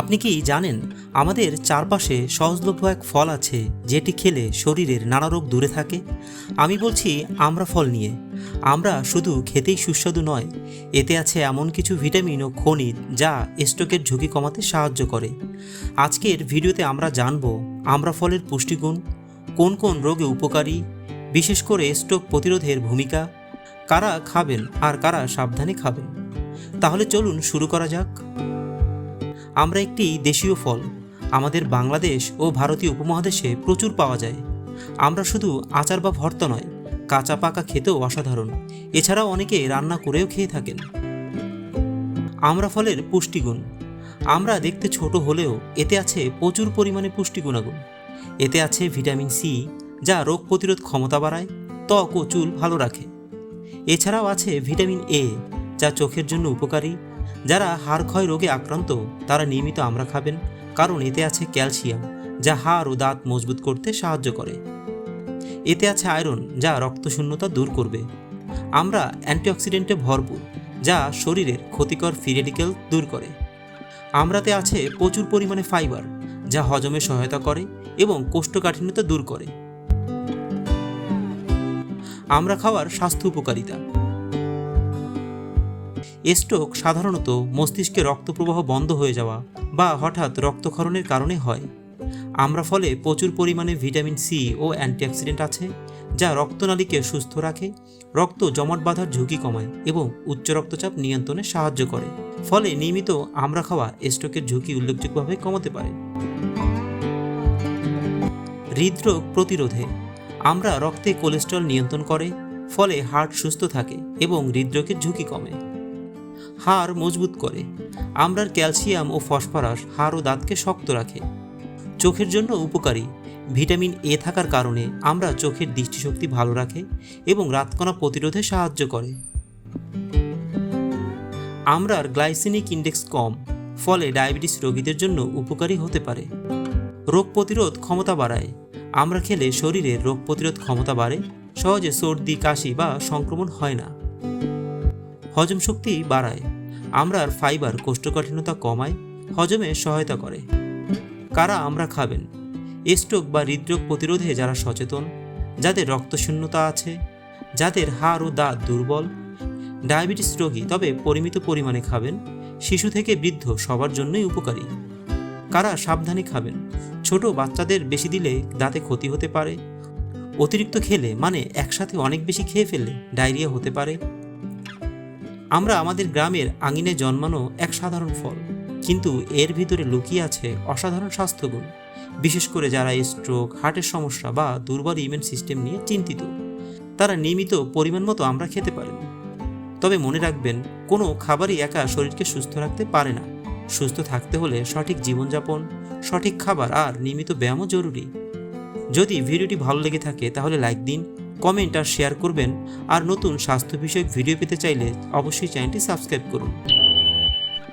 আপনি কি জানেন, আমাদের চারপাশে সহজলভ্য এক ফল আছে, যেটি খেলে শরীরের নানা রোগ দূরে থাকে? আমি বলছি আমরা ফল নিয়ে। আমরা শুধু খেতেই সুস্বাদু নয়, এতে আছে এমন কিছু ভিটামিন ও খনিজ যা স্ট্রোকের ঝুঁকি কমাতে সাহায্য করে। আজকের ভিডিওতে আমরা জানব, আমরা ফলের পুষ্টিগুণ, কোন কোন রোগে উপকারী, বিশেষ করে স্ট্রোক প্রতিরোধের ভূমিকা, কারা খাবেন আর কারা সাবধানে খাবেন। তাহলে চলুন শুরু করা যাক। আমরা একটি দেশীয় ফল, আমাদের বাংলাদেশ ও ভারতীয় উপমহাদেশে প্রচুর পাওয়া যায়। আমরা শুধু আচার বা ভর্তা নয়, কাঁচা পাকা খেতেও অসাধারণ। এছাড়াও অনেকে রান্না করেও খেয়ে থাকেন। আমরা ফলের পুষ্টিগুণ। আমরা দেখতে ছোট হলেও এতে আছে প্রচুর পরিমাণে পুষ্টি গুণাগুণ এতে আছে ভিটামিন সি, যা রোগ প্রতিরোধ ক্ষমতা বাড়ায়, ত্বক ও চুল ভালো রাখে। এছাড়াও আছে ভিটামিন এ, যা চোখের জন্য উপকারী যারা হাড় ক্ষয় রোগে আক্রান্ত, তারা নিয়মিত আমরা খাবেন, কারণ এতে আছে ক্যালসিয়াম, যা হাড় ও দাঁত মজবুত করতে সাহায্য করে। এতে আছে আয়রন, যা রক্তশূন্যতা দূর করবে। আমরা অ্যান্টিঅক্সিডেন্টে ভরপুর, যা শরীরের ক্ষতিকর ফ্রি দূর করে। আমরাতে আছে প্রচুর পরিমাণে ফাইবার, যা হজমে সহায়তা করে এবং কোষ্ঠকাঠিন্যতা দূর করে। আমরা খাওয়ার স্বাস্থ্য উপকারিতা। স্ট্রোক সাধারণত মস্তিষ্কে রক্ত প্রবাহ বন্ধ হয়ে যাওয়া বা হঠাৎ রক্তক্ষরণের কারণে হয়। আমরা ফলে প্রচুর পরিমাণে ভিটামিন সি ও অ্যান্টিঅক্সিডেন্ট আছে, যা রক্তনালীকে সুস্থ রাখে, রক্ত জমাট বাঁধার ঝুঁকি কমায় এবং উচ্চ রক্তচাপ নিয়ন্ত্রণে সাহায্য করে। ফলে নিয়মিত আমরা খাওয়া স্ট্রোকের ঝুঁকি উল্লেখযোগ্যভাবে কমাতে পারে। হৃদরোগ প্রতিরোধে আমরা রক্তে কোলেস্ট্রল নিয়ন্ত্রণ করে, ফলে হার্ট সুস্থ থাকে এবং হৃদরোগের ঝুঁকি কমে। হাড় মজবুত করে। আমরার ক্যালসিয়াম ও ফসফরাস হাড় ও দাঁতকে শক্ত রাখে। চোখের জন্য উপকারী। ভিটামিন এ থাকার কারণে আমরা চোখের দৃষ্টিশক্তি ভালো রাখে এবং রাতকণা প্রতিরোধে সাহায্য করে। আমরার গ্লাইসেমিক ইন্ডেক্স কম, ফলে ডায়াবেটিস রোগীদের জন্য উপকারী হতে পারে। রোগ প্রতিরোধ ক্ষমতা বাড়ায়। আমরা খেলে শরীরের রোগ প্রতিরোধ ক্ষমতা বাড়ে, সহজে সর্দি, কাশি বা সংক্রমণ হয় না। হজম শক্তি বাড়ায়। আমরার ফাইবার কোষ্ঠকাঠিন্যতা কমায়, হজমে সহায়তা করে। কারা আমরা খাবেন? স্ট্রোক বা হৃদরোগ প্রতিরোধে যারা সচেতন, যাদের রক্তশূন্যতা আছে, যাদের হাড় ও দাঁত দুর্বল, ডায়াবেটিস রোগী তবে পরিমিত পরিমাণে খাবেন, শিশু থেকে বৃদ্ধ সবার জন্যই উপকারী। কারা সাবধানে খাবেন? ছোট বাচ্চাদের বেশি দিলে দাঁতে ক্ষতি হতে পারে। অতিরিক্ত খেলে মানে একসাথে অনেক বেশি খেয়ে ফেললে ডায়রিয়া হতে পারে। আমরা আমাদের গ্রামের আঙিনে জন্মানো এক সাধারণ ফল, কিন্তু এর ভিতরে লুকিয়ে আছে অসাধারণ স্বাস্থ্যগুণ, বিশেষ করে যারা স্ট্রোক হার্টের সমস্যা বা দুর্বল ইমিউন সিস্টেম নিয়ে চিন্তিত। তারা নিয়মিত পরিমাণ মতো আমরা খেতে পারেন। তবে মনে রাখবেন, কোনো খাবারই একা শরীরকে সুস্থ রাখতে পারে না। সুস্থ থাকতে হলে সঠিক জীবনযাপন, সঠিক খাবার আর নিয়মিত ব্যায়ামও জরুরি। যদি ভিডিওটি ভালো লেগে থাকে, তাহলে লাইক দিন কমেন্ট আর শেয়ার করবেন। আর নতুন স্বাস্থ্য বিষয়ক ভিডিও পেতে চাইলে অবশ্যই চ্যানেলটি সাবস্ক্রাইব করুন।